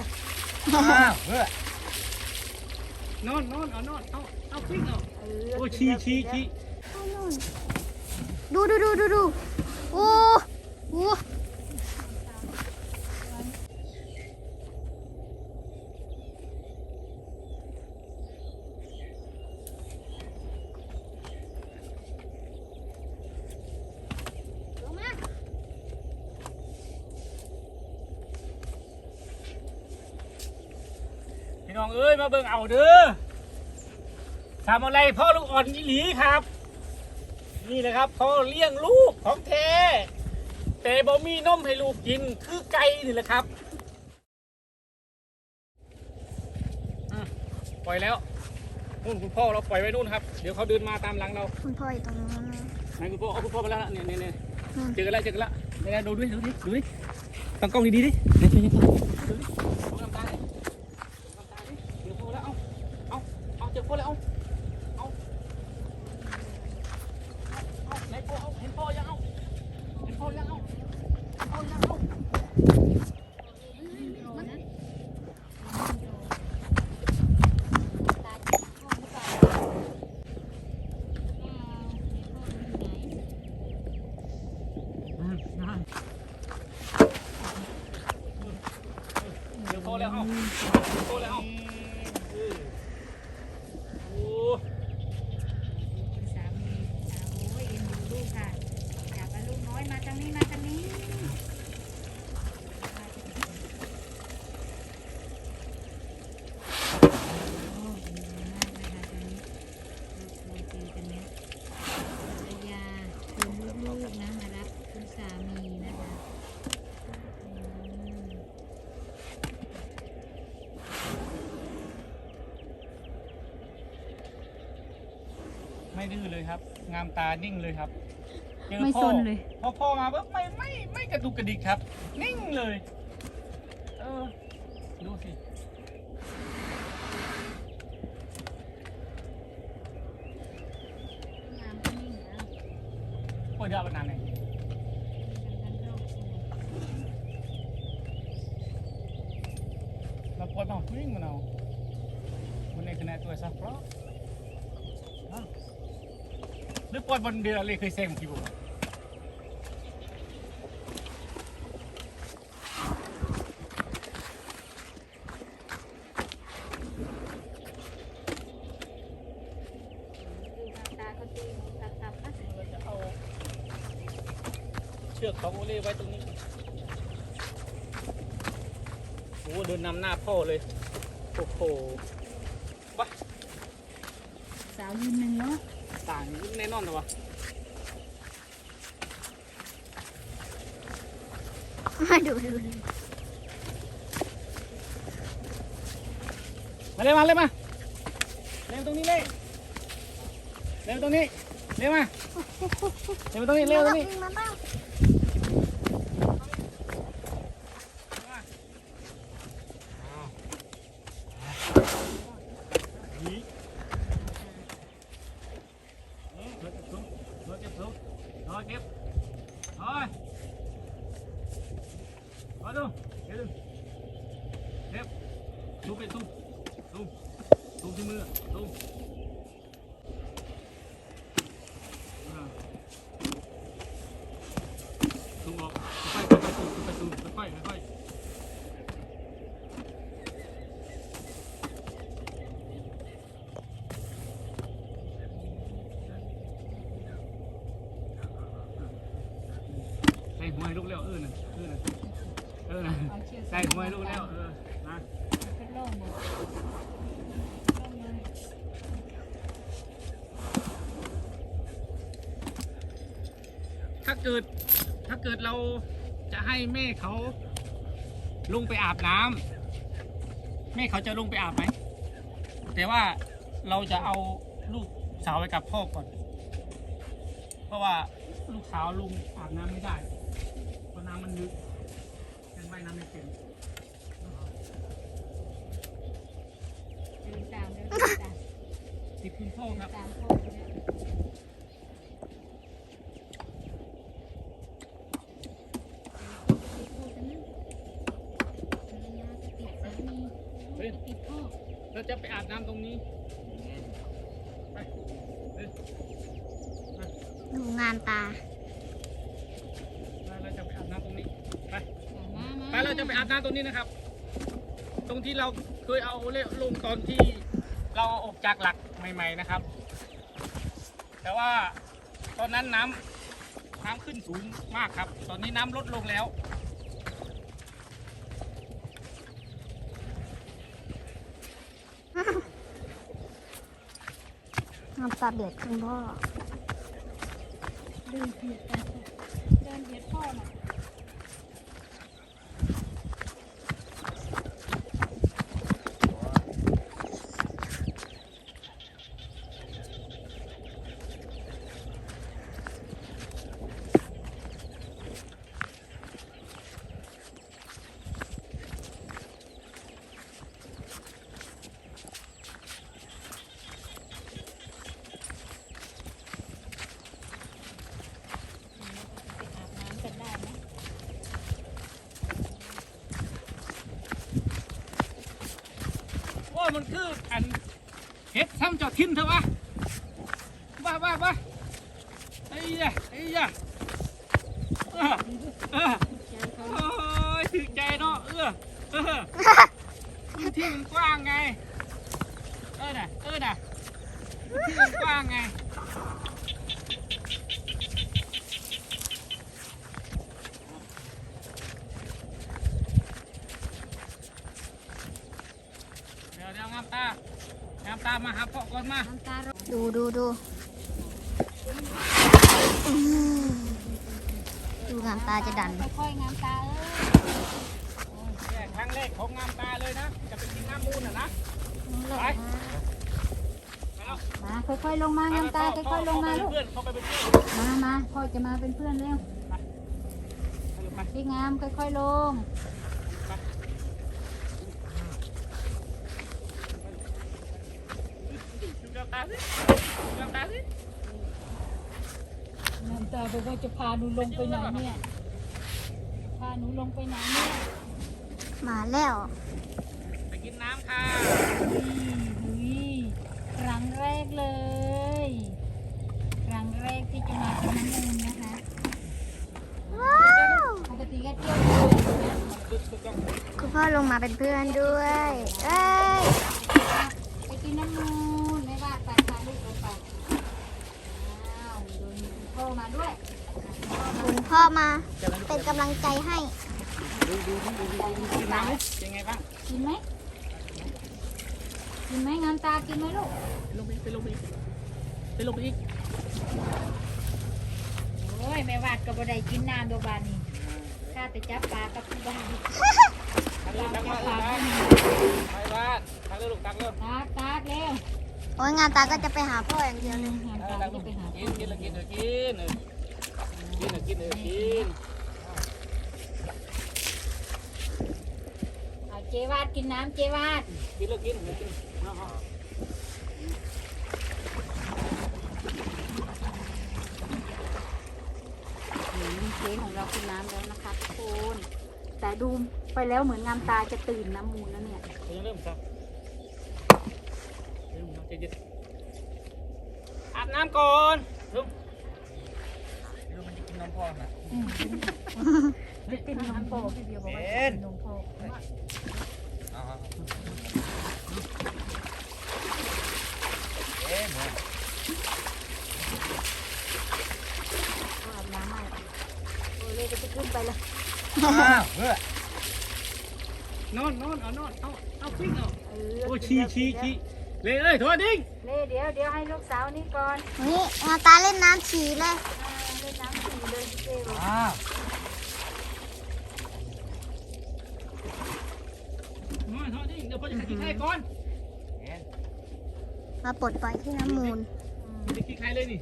ลยอ้าวเพื่อนอนนอนเอานอนเอาเอาปิ้งเอาโอ้ชี้ชี้ชี้ดูดูดูดูดูโอ้โห เอ้ยมาเบิ่งเอาเด้อทำอะไรพ่อลูกอ่อนยี่หลีครับ นี่แหละครับพ่อเลี้ยงลูกของแท้แต่บ่มีนมให้ลูกกินคือไก่นี่แหละครับอะปล่อยแล้วนู่นคุณพ่อเราปล่อยไว้นู่นครับ เดี๋ยวเขาเดินมาตามหลังเราคุณพ่ออยู่ตรงนู้นนะไหนคุณพ่อเอาคุณพ่อไปแล้วนะเนี่ยเนี่ยเนี่ยนู่นเจอกันแล้วเจอกันแล้วเนี่ยดูดิดูดิดูดิตั้งกล้องดีๆดิเนี่ยช่วยๆดูดิดูน้ำตาดิน้ำตาดิเดี๋ยวพ่อแล้วเอาเอาเอาเจอพ่อแล้วเอาเอาเอาไหนพ่อเอาเห็นพ่อยังเอาเห็นพ่อยังเอาเห็นพ่อยังเอาอืมได้เดี๋ยวพ่อแล้วเอาเดี๋ยวพ่อแล้วเอาเออโอ้ คุณสามีสาวโอ้ยเอ็นดูลูกค่ะอยากเอาลูกน้อยมาทางนี้มาทางนี้โอ้ดีมากนะคะตอนนี้เราคุยกันเนี่ยภรรยาชวนลูกๆนะมารับคุณสามีนะคะอืม ไม่ดื้อเลยครับ งามตานิ่งเลยครับเจอไม่พ่อซนเลย พอพ่อมาปุ๊บไม่ไม่ไม่กระดุกกระดิกครับ นิ่งเลย เออ ดูสิงามก็นิ่งนะปล่อยเดือบนานเลยทั้งครอบครัวเราปล่อยมาวิ่งมันเอาวันนี้คะแนนตัวซักเพราะฮะ หรือปล่อยบนเดือเลยเคยเซ็งกี่บุดูหน้าตาเขาตีกลับกลับๆนะเราจะเอาเชือกของโอเล่ไว้ตรงนี้โอ้เดินนำหน้าพ่อเลย โอ้โหไปสาวยืนหนึ่งเนาะ ต่างแน่นอนเลยวะมาดูดูดูมาเลยมาเลยมาเร็วตรงนี้เลยเร็วตรงนี้เร็วมาเร็วตรงนี้เร็วตรงนี้ มาบ้าง นี่เก็บถุงเก็บถุงรอเก็บรอรอดูเก็บดูเก็บดูไปดูดูดูที่มือดูอ่าดูออกค่อยๆค่อยๆดูค่อยๆดูค่อยๆค่อยๆ ใส่หัวให้ลูกแล้วเออน่ะเออน่ะเออน่ะ เอาเชือก ใส่หัวให้ลูกแล้วเออนะ เป็นโล่งหมดโล่งเลย ถ้าเกิดถ้าเกิดเราจะให้แม่เขาลงไปอาบน้ำแม่เขาจะลงไปอาบไหมแต่ว่าเราจะเอาลูกสาวไปกับพ่อก่อน เพราะว่าลูกสาวลุงอาบน้ำไม่ได้เพราะน้ำมันลึกยังว่ายน้ำไม่เป็นเดินตามเดินตามติดคุณพ่อครับ ตามพ่อไปเลยติดพูดกันนะภรรยาก็ติดสา เราจะไปอาบน้ำตรงนี้ไปเดิน ดูงามตา เราจะไปอาบน้ำตรงนี้ไป มามา ไป เราจะไปอาบน้ำตรงนี้นะครับ ตรงที่เราเคยเอาเล่ลงตอนที่เราออกจากหลักใหม่ ๆนะครับ แต่ว่าตอนนั้นน้ำน้ำขึ้นสูงมากครับ ตอนนี้น้ำลดลงแล้วงามตาเบียดคุณพ่อเดินเบียดกันเดินเบียดพ่อหน่ะไปอาบน้ำกันได้ไหม ว่า มันคืออันเฮ็ดซ้ำจอดทิ้นเถอะวะบ้าบ้าบ้าไอ้ยะไอ้ยะเออเออใจเขาโอ้ยถึกใจเนาะเออเออพื้นที่มันกว้างไง เออน่ะเออน่ะพื้นที่มันกว้างไง เดี๋ยวเดี๋ยวงามตางามตามา หาพ่อก่อนมาน้ำตาร้องดูดูดูอืมดูงามตาจะดันค่อยๆงามตาเอ้ยเนี่ยครั้งแรกของงามตาเลยนะ จะไปกินน้ำมูลน่ะนะไปไปแล้วมาค่อยๆลงมางามตาค่อยๆลงมาลูกเพื่อนเข้าไปเป็นเพื่อนมามาพ่อจะมาเป็นเพื่อนเร็วไปพี่งามค่อยๆลง ดูงามตาสิดูงามตาสิ งามตา บอกว่าจะพาหนูลงไปไหนเนี่ย พาหนูลงไปไหนเนี่ยมาแล้วไปกินน้ำค่ะอุ้ยครั้งแรกเลย ครั้งแรกที่จะมาเป็นน้ำมูลนะคะ ว้าวปกติก็เที่ยวเลยนะตึ๊ดตึ๊ดต้องคุณพ่อลงมาเป็นเพื่อนด้วย เอ้ยไปกินน้ำมูลไม่ว่าไปพาลูกเราไปอ้าวโดน พ่อมาด้วยคุณพ่อมาเป็นกำลังใจให้ดูดูดูดูดูกินน้ำไหมเป็นไงบ้างกินไหมกินไหมงามตากินไหมลูกไปลงไปอีกไปลงไปอีกไปลงไปอีกโอ้ยแม่วาดก็บ่ได้กินน้ำดอกบานนี่ข้าแต่จับปลากับบ้านทางเลือกทางมาเลยนะไปบ้านทางเลือกลูกทางเลือกตากตากเร็ว โอ้ยงานตาก็จะไปหาพ่ออย่างเดียวเลยงามเอตาอก็ทางลูจะกไปหากินกินเลยกินเลยกินเลยกินเลยกินเลยกินเอาเจวาดกินน้ำเจวาดกินเลยกินเลยกินเอาเอาเค้ของเรากินน้ำแล้วนะคะทุกคนแต่ดูไปแล้วเหมือนงามตาจะตื่นน้ำมูลแล้วเนี่ยเริ่มเริ่มครับ เริ่มเย็นๆอาบน้ำก่อนลุงลุงมันจะกินนมพ่อนะจะกินนมโพพี่เดียวบอกว่าเป็นนมโพเอ๊ะหนูอาบน้ำใหม่โอ้เลยก็จะขึ้นไปแล้วเพื่อนอนนอนเอานอนเอาเอาปิ้งเอาเโอ้ชี้ชี้ชี้ เลยเอ้ยโทษดิ้งเล่เดี๋ยวเดี๋ยวให้ลูกสาวนี่ก่อนนี่งานตาเล่นน้ำฉี่เลยอ่าเล่นน้ำสีเลยพี่เจ้บอกอ้าวนอนโทษดิ้งเดี๋ยวพ่อจะไปกินไข่ก่อนมาปลดปล่อยที่น้ำมูลไปกินไข่เลยนี่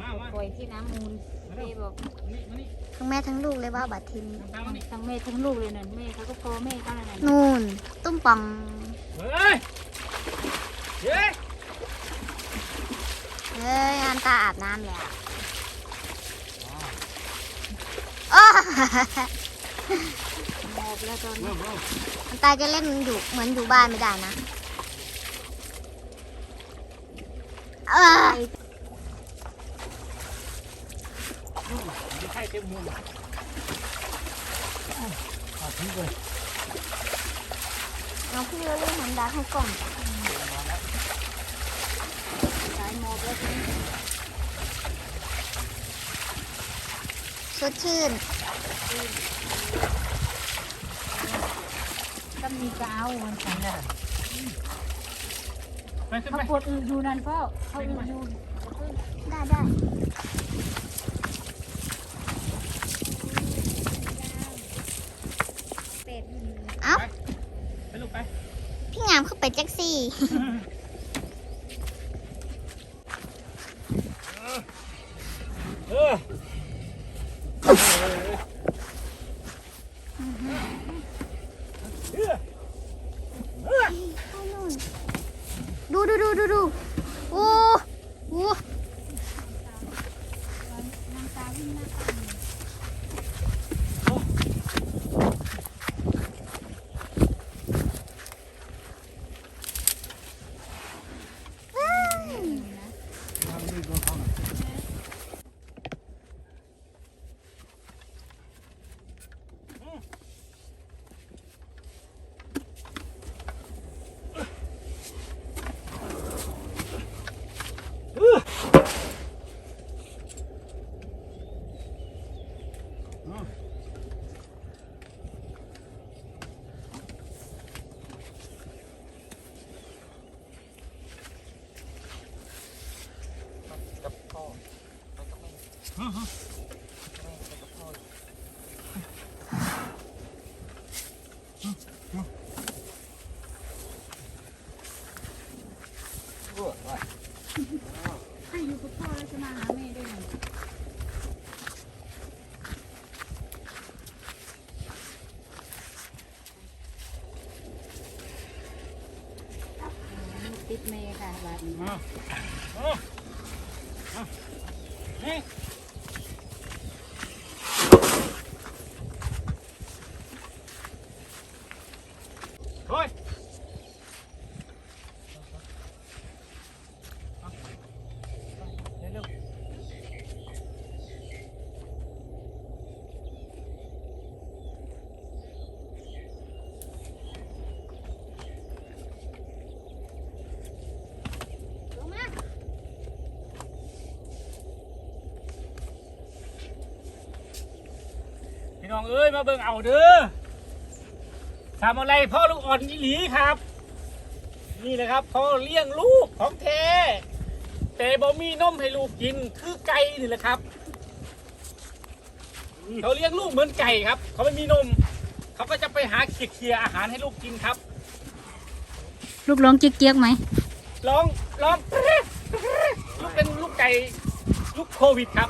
มามาปล่อยที่น้ำมูลเจ้บอกนี่มานี่ทั้งแม่ทั้งลูกเลยว่าบัดทินตามมานี่ทั้งแม่ทั้งลูกเลยนั่นแม่เขาก็พอแม่เขาแล้วนั่นนู่นตุ้มป่องเฮ้ย เฮ้ยเฮ้ยงานตาอาบน้ำแล้วโอ้หมอบแล้วตอนนี้เริ่มเริ่มงานตาจะเล่นอยู่เหมือนอยู่บ้านไม่ได้นะเออไม่ใช่เต็มมือเอาทิ้งไปน้องพี่เราเล่นหันดาให้กล่องสายหมอบแล้วสดชื่นก็มีกาวมันกันนะไปขึ้นเขาไปปวดอืดอยู่นั่นพ่อเขาอืดอยู่ได้ได้เป็ด เอ้าไปลูกไป พี่งามเข้าไปแจ็คซี่ ดูดูดูดูดูโอ้โห น้ำตาวิ่งหน้าตา ให้อยู่กับพ่อแล้วจะมาหาแม่ได้ไงติดเมย์ค่ะบัดนี้าเอาเอานี่โอ้ยเอาเร็วๆ ลงมา พี่น้ องเอ้ยมาเบิ่งเอาเด้อทำอะไรพ่อลูกอ่อนอีหลีครับ นี่นะครับพ่อเลี้ยงลูกของแท้แต่บ่มีนมให้ลูกกินคือไก่นี่แหละครับเขาเลี้ยงลูกเหมือนไก่ครับ เขาไม่มีนม เขาก็จะไปหาเคียร์อาหารให้ลูกกินครับ ลูกร้องเจี๊ยกๆไหมร้องร้องลูกเป็นลูกไก่ลูกโควิดครับ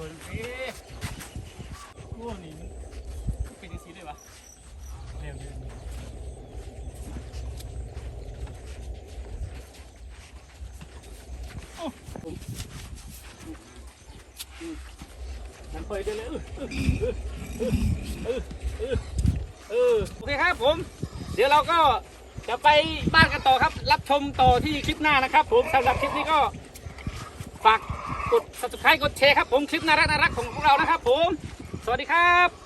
จะชวนเอ๊ะโอ้นี่มันเป็นยังไงได้ปะเร็วเร็วเร็วโอ้ผมันเปิดได้เลยเออเออเออเออเออโอเคครับผม เดี๋ยวเราก็จะไปบ้านกันต่อครับ รับชมต่อที่คลิปหน้านะครับ ผมสำหรับคลิปนี้ก็ กด subscribe กดแชร์ครับผมคลิปน่ารักน่ารักของพวกเรานะครับผม สวัสดีครับ